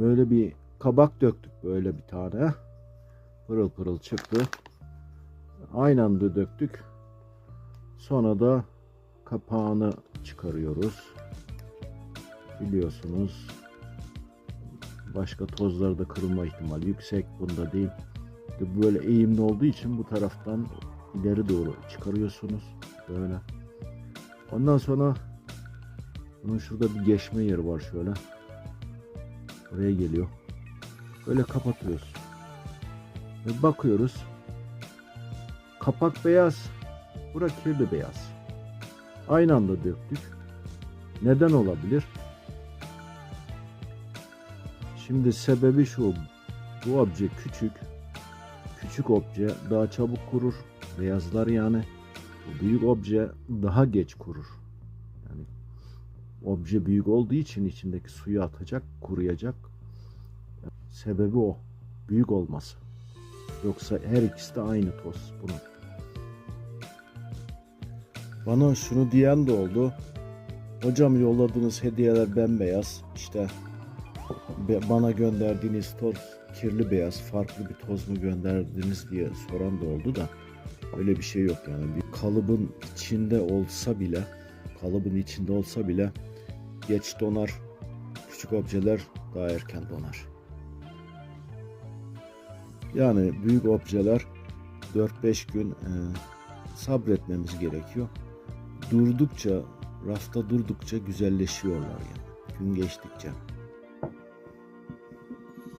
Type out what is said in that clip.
Böyle bir kabak döktük böyle bir tane. Pırıl pırıl çıktı. Aynı anda döktük. Sonra da kapağını çıkarıyoruz. Biliyorsunuz başka tozlarda kırılma ihtimali yüksek. Bunda değil. Böyle eğimli olduğu için bu taraftan ileri doğru çıkarıyorsunuz. Böyle. Ondan sonra bunun şurada bir geçme yeri var şöyle. Oraya geliyor. Böyle kapatıyoruz. Ve bakıyoruz. Kapak beyaz. Bura kirli beyaz. Aynı anda döktük. Neden olabilir? Şimdi sebebi şu. Bu obje küçük. Küçük obje daha çabuk kurur. Beyazlar yani. Bu büyük obje daha geç kurur. Obje büyük olduğu için içindeki suyu atacak, kuruyacak. Sebebi o. Büyük olması. Yoksa her ikisi de aynı toz bunun. Bana şunu diyen de oldu. Hocam yolladığınız hediyeler bembeyaz. İşte bana gönderdiğiniz toz kirli beyaz. Farklı bir toz mu gönderdiniz diye soran da oldu da. Öyle bir şey yok yani. Bir kalıbın içinde olsa bile kalıbın içinde olsa bile geç donar. Küçük objeler daha erken donar. Yani büyük objeler 4-5 gün e, sabretmemiz gerekiyor. Durdukça, rafta durdukça güzelleşiyorlar yani. Gün geçtikçe.